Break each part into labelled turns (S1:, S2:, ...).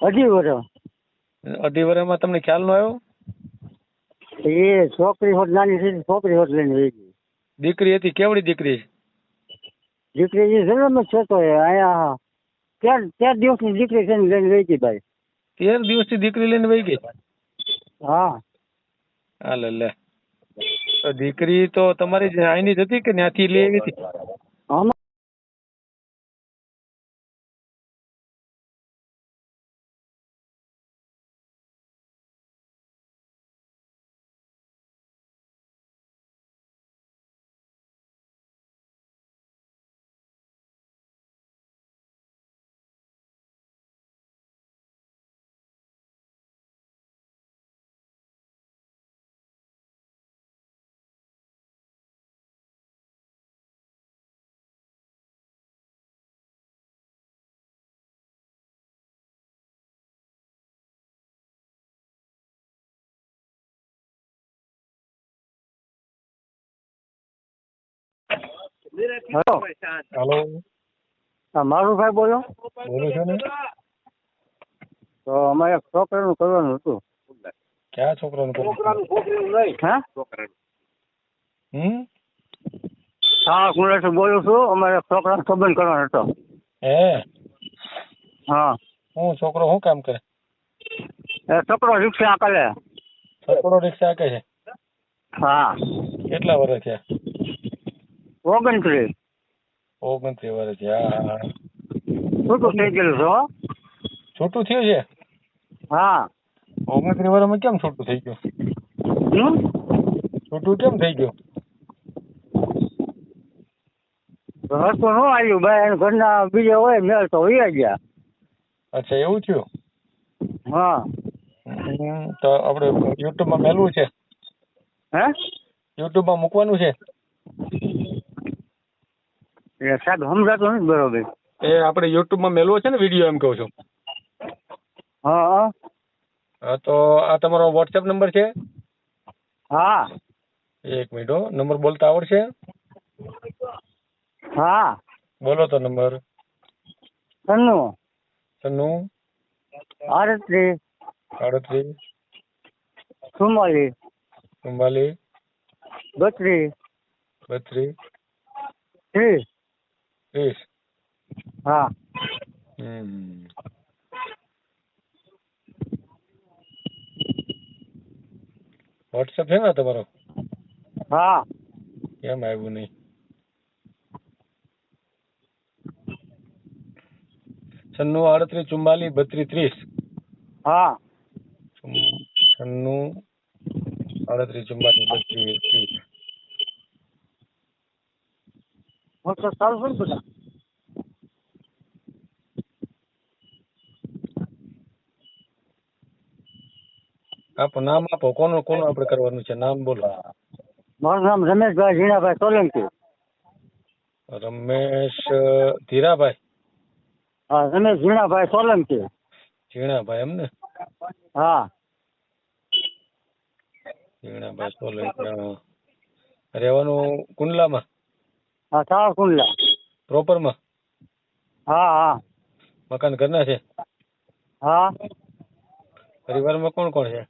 S1: અઢી વર્ષ
S2: અઢી વર્ષમાં તમને ખ્યાલ ન આવ્યો?
S1: એ છોકરી હોત નાની છે છોકરી હોત લઈને વહી ગઈ.
S2: દીકરી હતી કેવડી દીકરી?
S1: દીકરી જે જન્મ થતો હોય. અહીંયા તેર તેર દિવસની દીકરી છે ને લઈને વહી ગઈ ભાઈ.
S2: તેર દિવસથી દીકરી લઈને વહી ગઈ?
S1: હા.
S2: હાલે લે. તો દીકરી તો તમારી જ અહીંની જ હતી કે ત્યાંથી લઈ આવી હતી?
S1: હેલો?
S2: હેલો.
S1: હા મારું ભાઈ બોલો.
S2: બોલો છો ને?
S1: તો અમારે એક છોકરાનું કરવાનું હતું.
S2: ક્યાં છોકરાનું કરવું?
S1: હા?
S2: હમ?
S1: હા કુંડળથી બોલું છું. અમારે એક છોકરાનો સંબંધ કરવાનો હતો.
S2: હે?
S1: હા.
S2: હું છોકરો શું કામ કરે?
S1: એ છોકરો રિક્ષા કરે
S2: છોકરો રિક્ષા હાકે છે?
S1: હા.
S2: કેટલા વર્ષ થયા?
S1: ઓગણત્રીસ
S2: ઓગણત્રીસ વર્ષ હા,
S1: છૂટું થઈ ગયેલું છે હો.
S2: છૂટું થયું છે?
S1: હા.
S2: ઓગણત્રીસ વર્ષમાં કેમ છૂટું થઈ ગયું? છૂટું કેમ થઈ ગયું?
S1: રસ્તો ન આવ્યું ભાઈ એના ઘરના બીજા હોય મેળ તો વહી ગયા
S2: અચ્છા એવું થયું?
S1: હા.
S2: તો આપણે યુટ્યુબમાં મેલવું છે?
S1: હે?
S2: યુટ્યુબમાં મૂકવાનું છે?
S1: એ સાહેબ સમજાતો નથી બરોબર.
S2: એ આપણે યુટ્યુબમાં મેલવો છે ને વીડિયો એમ કહું છું.
S1: હા હા.
S2: તો આ તમારો વોટ્સએપ નંબર છે?
S1: હા.
S2: એક મિનિટ હો નંબર બોલતા આવડશે?
S1: હા.
S2: બોલો તો નંબર.
S1: સન્નું.
S2: સન્નું.
S1: આડત્રીસ.
S2: આડત્રીસ.
S1: ચુમ્માલીસ.
S2: ચુમ્માલીસ.
S1: બત્રીસ.
S2: બત્રીસ.
S1: ત્રીસ
S2: ત્રીસ.
S1: હા.
S2: હમ. વોટ્સએપ છે ને તમારો?
S1: હા.
S2: કેમ આવ્યું નહીં? છન્નું આડત્રીસ ચુમ્માલીસ બત્રીસ ત્રીસ.
S1: હા.
S2: છન્નું આડત્રીસ ચુમ્માલીસ બત્રીસ ત્રીસ.
S1: તો ચાલુ છું ને બધા
S2: આપો નામ આપો કોનું કોનું આપણે કરવાનું છે નામ બોલો
S1: મારું નામ રમેશભાઈ ઝીણાભાઈ સોલંકી
S2: રમેશ ધીરાભાઈ
S1: હા રમેશ ઝીણાભાઈ સોલંકી
S2: ઝીણાભાઈ એમ ને
S1: હા
S2: ઝીણાભાઈ સોલંકી. રહેવાનું કુંડલામાં
S1: હા સાવરકુંડલા
S2: પ્રોપરમાં
S1: હા હા.
S2: મકાન ઘરના છે?
S1: હા.
S2: પરિવારમાં કોણ કોણ છે?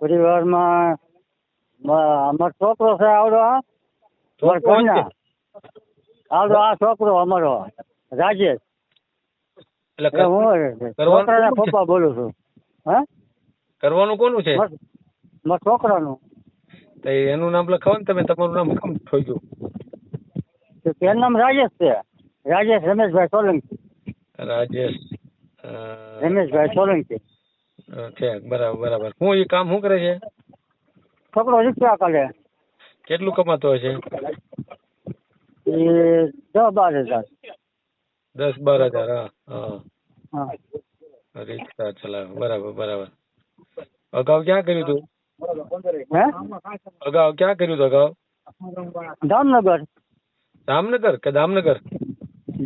S1: પરિવારમાં અમારો છોકરો છે આવડો હા.
S2: તો
S1: મારા
S2: કોણ
S1: ઘરના.
S2: છે?
S1: આવડો આ છોકરો અમારો રાજેશ.
S2: એટલે
S1: હું છોકરાના પપ્પા બોલું છું. હે?
S2: કરવાનું કોનું છે?
S1: મારા છોકરાનું.
S2: તો એનું નામ લખાવો ને તમે તમારું નામ કેમ ઠોક્યું
S1: તો તેનું નામ રાજેશ છે. રાજેશ રમેશભાઈ સોલંકી.
S2: રાજેશ
S1: રમેશભાઈ સોલંકી.
S2: છે બરાબર બરાબર. હું એ કામ શું કરે છે?
S1: છોકરો રિક્ષા કરે.
S2: કેટલું કમાતો હશે
S1: એ દસ બાર હજાર.
S2: દસ બાર હજાર હા હા.
S1: હા.
S2: રિક્ષા ચલાવે બરાબર બરાબર. અગાઉ ક્યાં કર્યું હતું
S1: હે?
S2: અગાઉ ક્યાં કર્યું હતું અગાઉ?
S1: જામનગર
S2: જામનગર કે દામનગર?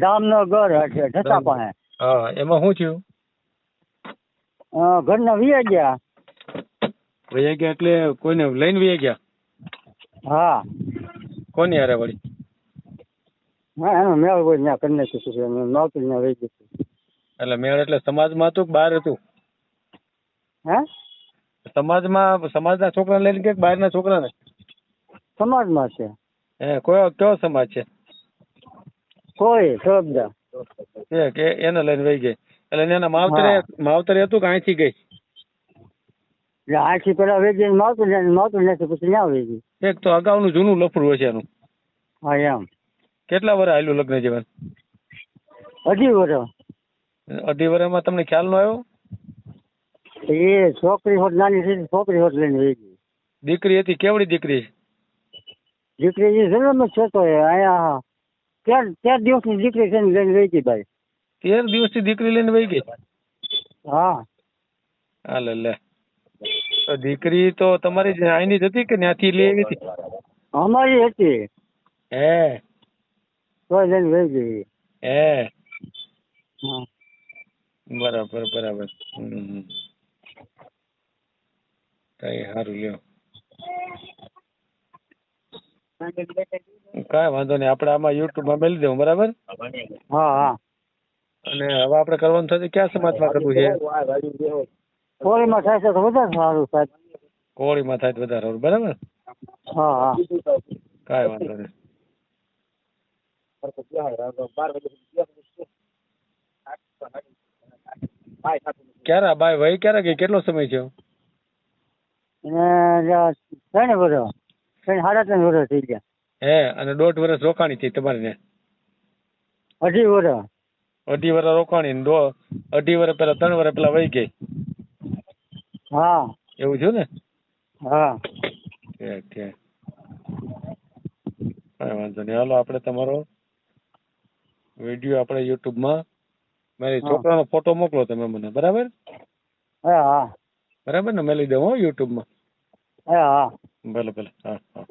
S1: જામનગર ઢસા પાસે
S2: હા એમાં શું થયું?
S1: અ, ઘરના વીએ ગયા.
S2: વૈયા ગયા એટલે કોઈને લઈને વૈયા ગયા?
S1: હા.
S2: કોની હારે વળી?
S1: હા એનો મેળ કોઈ ત્યાં કરી નાખ્યું છે નોકરી ના વહી ગયું
S2: એટલે મેળ એટલે સમાજમાં હતું કે બહાર હતું?
S1: હે?
S2: સમાજમાં સમાજના છોકરાને લઈને કે બહારના છોકરાને?
S1: સમાજમાં છે.
S2: હે કયો કયો સમાજ છે?
S1: કોઈ શબ્દ
S2: છે કે એને લઈને વહી ગઈ. એટલે એના માવતરે માવતરે હતું કે અહીંથી ગઈ?
S1: એટલે આથી પેલા વેચી માવતું ને માવતું નથી પછી ના વેચી
S2: એક તો અગાઉનું જૂનું લફડું હશે એનું.
S1: હા એમ.
S2: કેટલા વર્ષ આયલું લગ્ન જીવન?
S1: અઢી વર્ષ
S2: અઢી વર્ષમાં તમને ખ્યાલ નો આવ્યો?
S1: એ છોકરી હોત નાની છે છોકરી હોત લઈને વેચી
S2: દીકરી હતી કેવડી દીકરી?
S1: દીકરી એ જન્મ જ થતો હોય અહીંયા તેર તેર દિવસની દીકરી છે લઈને ગઈ ભાઈ.
S2: તેર દિવસથી દીકરી લઈને વહી ગઈ?
S1: હા.
S2: હાલે લે. તો દીકરી તો તમારી જ અહીંની જ હતી કે ત્યાંથી લઈ આવી હતી?
S1: અમારી હતી.
S2: હે.
S1: તો લઈને ગઈ.
S2: હે.
S1: હા.
S2: બરાબર બરાબર. હમ. કઈ સારું લ્યો. કાંઈ વાંધો નહીં આપણે આમાં યુટ્યુબમાં મેલી દઉં બરાબર?
S1: હા હા.
S2: અને હવે આપણે કરવાનું થશે ક્યાં સમાજમાં કરવું છે?
S1: કોળીમાં થાય તો વધારે સારું સાહેબ.
S2: કોળીમાં થાય તો વધારે સારું બરાબર?
S1: હા હા.
S2: કાંઈ વાંધો નહીં. ક્યારે બાય વહી ક્યારે ગઈ? કેટલો સમય થયો?
S1: અને ત્રણ વર્ષ ત્રણ સાડા ત્રણ વર્ષ થઈ ગયા.
S2: હે અને દોઢ વર્ષ રોકાણી થઈ તમારે ને?
S1: અઢી વર્ષ.
S2: અઢી વર્ષ રોકાણી ને દો અઢી વર્ષ પેલા ત્રણ વર્ષ પેલા વહી ગઈ.
S1: હા.
S2: એવું થયું ને?
S1: હા.
S2: ઠીક ઠીક કઈ વાંધો નહીં. હાલો આપણે તમારો વીડિયો આપણે યુટ્યુબમાં મારી છોકરાનો ફોટો મોકલો તમે મને. બરાબર?
S1: હા હા.
S2: બરાબર ને? મેલી દઉં હો યુટ્યુબમાં.
S1: હા હા
S2: ભલે ભલે હા હા